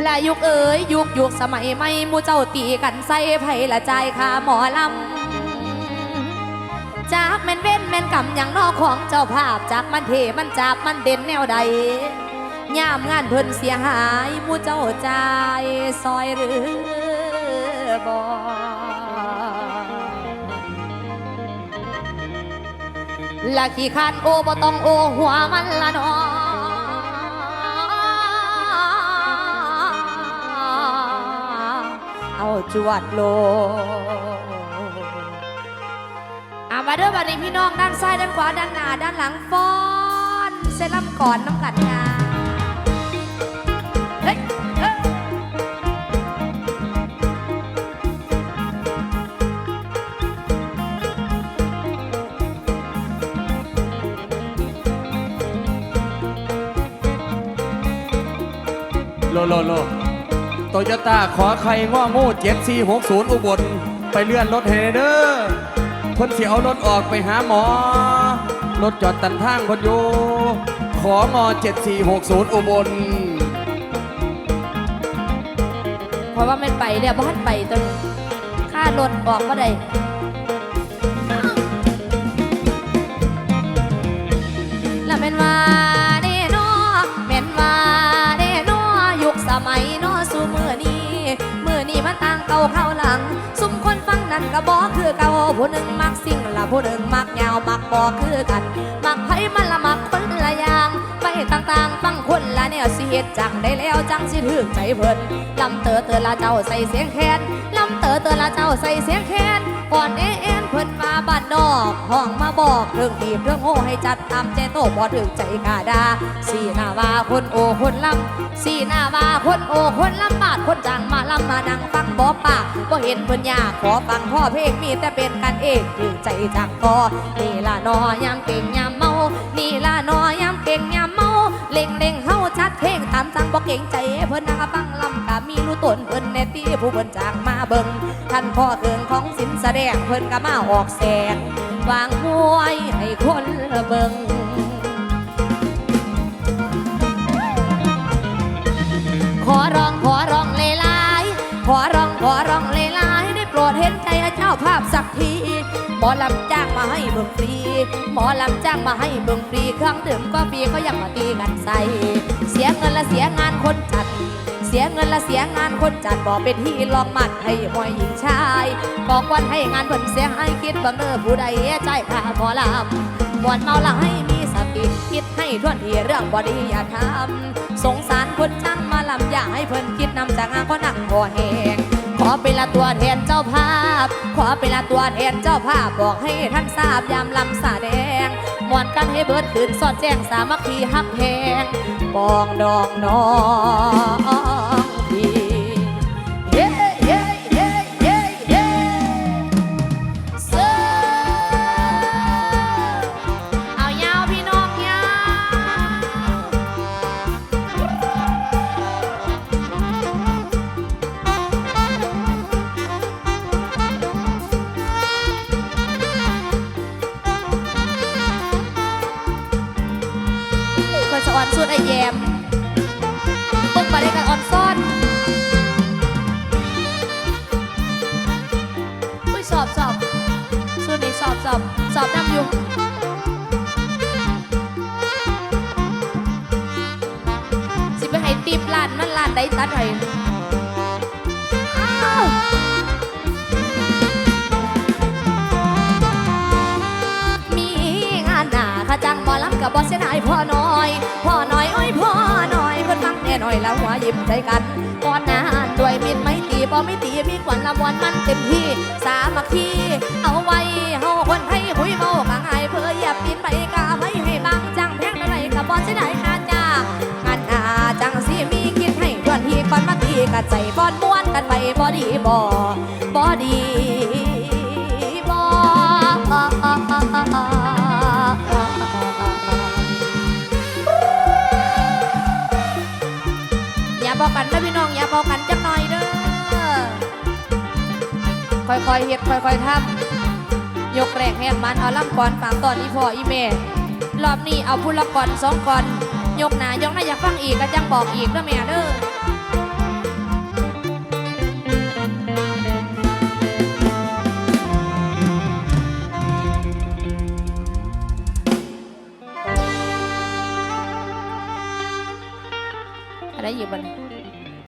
และยุคเอ๋ยยุคยุคสมัยใหม่มูเจ้าตีกันใส่ไผ่ละใจค่าหมอลำจากแม่นเว้นแม่นกำอย่างนอกของเจ้าภาพจากมันเทมันจับมันเด่นแนวใดย่ามงานเพิ่นเสียหายมูเจ้าใจซอยหรือบอละขี้คร้านโอบ่ต้องโอหัวมันละนอ จวดโลอามาเด้อบัดนี้พี่น้องด้านซ้ายด้านขวาด้านหน้าด้านหลังฟ้อนเซรั่มก่อนน้ำกัดงาเฮ้ยเอ้ยโลโลโล โตโยต้าขอใครง้องูเจ็ดสี่หกศูนย์อุบล ไปเลื่อนรถเฮเด้อคนเสียเอารถออกไปหาหมอ รถจอดตันทางคนอยู่ของอเจ็ดสี่หกศูนย์อุบล เพราะว่าไมันไปเนี่ยบ้านไปตัวนี้ค่ารถออกมาได้แล้วแม่นว่า กันก็บอกคือเก่าผู้หนึ่งมักสิ่งละผู้หนึ่งมักยาวมักบอกคือกันมักไผมันละมักคนละอย่างไปต่างๆฟังคนละแนวสิเฮ็ดจังได้แล้วจังสิถึกใจเพิ่นลำเตอเตอละเจ้าใส่เสียงแคนลำเตอเตอละเจ้าใส่เสียงแคนก่อนเอเอ็นเพิ่นมาบ้านนอก ห้องมาบอกเรื่องดีเรื่องโง่ให้จัดตามใจโตบ่ถึกใจกาดา สีหน้าว่าคนโอคนลำสีหน้าว่าคนโอคนลำบาดคนจังมาลำมานั่งฟังบ่ปากบ่เห็นเพิ่นยากขอฟังพ่อเพลงมีแต่เป็นกันเองถึกใจจังก็นี่ละนอยามเก่งยามเมานี่ละนอยามเก่งยามเมาเล่งเล่งเฮาชัดเพลงตามจังบ่เก่งใจเพิ่นนางฟังลำกะมีรู้ตนเพิ่นแน่ตีผู้เพิ่นจางมาเบิ่งท่านพ่อเครื่องของสินแสดงเพิ่นก็มาออกแสง วางมวยให้คนเบิ่งขอร้องขอร้องเลยลายขอร้องขอร้องเลยลายได้โปรดเห็นใจเจ้าภาพสักทีหมอลำจ้างมาให้เบิ่งฟรี หมอลำจ้างมาให้เบิ่งฟรีเครื่องดื่มก็ฟรีก็ยังมาตีกันใส่ เสียเงินและเสียงานคนจัด สียเงินและเสียงานคนจัดบอกเป็นที่ลองมัดให้หอยหญิงชาย บอกวันให้งานเพิ่นเสียให้คิดบังเนอผู้ใดใจายค่าหมอลำมวนเมาละให้มีสติคิดให้ทวนทีเรื่องบอดีอย่าทำสงสารคนช่างมาลำอย่าให้เพิ่นคิดนำจากงานก็นักพอแหงขอเป็นละตัวแทนเจ้าภาพ ขอเป็นละตัวแทนเจ้าภาพ บอกให้ท่านทราบยามลำสาแดงมวนกันให้เบิดคืนสอดแจ้งสามัคคีฮักแพงปองดองนอง สุดไอแยมเบิ่งมาได้กับออนซ่อนอุ้ยสอบสอบสุดนี้สอบสอบสอบนำอยู่สิไปให้ติบลานมันลานได้ตัดหอ้าวมีงานหนาข้าจังหมอลำกับบอสเสียดายพ่อน้อ อยแล้วหัวยิ้มใจกันก่อนหน้าด้วยมิตรไม่ตีบอไม่ตีมีกวนละมวนมันเต็มที่ สามัคคีเอาไว้เฮาคนไทยคุยเมากะง่ายเพื่ออย่าปีนไปกะไม่ให้บางจังแพงเท่าไรกับบอสเสียดายค่าจ้างานหนาจังสิมีคิดให้ทวนที่ก่อนมาตีกะใจบอนม้วนกันไปบอดีบอบอดี พองอย่าบอกกันจักหน่อยเด้อค่อยๆเฮ็ดค่อยๆทำยกแรกแหกมันเอาลำก่อนฝากตอนอีพ่ออีแม่รอบนี้เอาพุละก่อนสองก่อนยกหนายกหน้าอยากฟังอีกก็จังบอกอีกเด้อแม่เด้อ